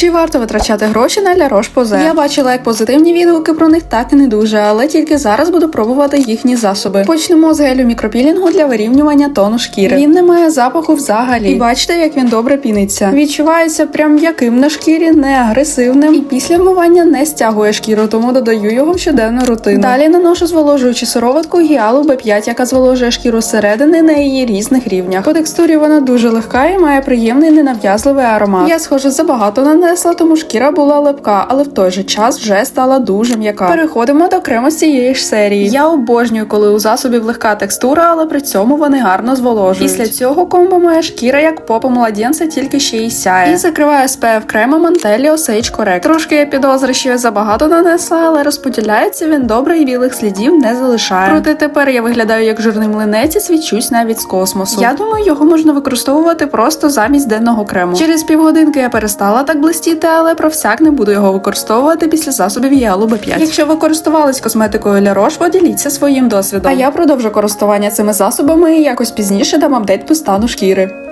Чи варто витрачати гроші на La Roche-Posay? Я бачила як позитивні відгуки про них, так і не дуже, але тільки зараз буду пробувати їхні засоби. Почнемо з гелю мікропілінгу для вирівнювання тону шкіри. Він не має запаху взагалі. І бачите, як він добре піниться. Відчувається прям м'яким на шкірі, не агресивним. І після вмивання не стягує шкіру, тому додаю його в щоденну рутину. Далі наношу зволожуючу сироватку гіалу B5, яка зволожує шкіру зсередини на її різних рівнях. По текстурі вона дуже легка і має приємний ненав'язливий аромат. Я, схоже, забагато нанесла, тому шкіра була липка, але в той же час вже стала дуже м'яка. Переходимо до крему з цієї ж серії. Я обожнюю, коли у засобів легка текстура, але при цьому вони гарно зволожують. Після цього комбо моя шкіра як попа младенця, тільки ще й сяє. І закриваю SPF кремом Mantelio Sage Correct. Трошки я підозри, що я забагато нанесла, але розподіляється він добре і білих слідів не залишає. Проте тепер я виглядаю як жирний млинець і свічусь навіть з космосу. Я думаю, його можна використовувати просто замість денного крему. Через півгодинки я перестала так блистіти, але про всяк не буду його використовувати після засобів Ялу Б5. Якщо ви користувались косметикою для рож, поділіться своїм досвідом. А я продовжу користування цими засобами і якось пізніше дам апдейт по стану шкіри.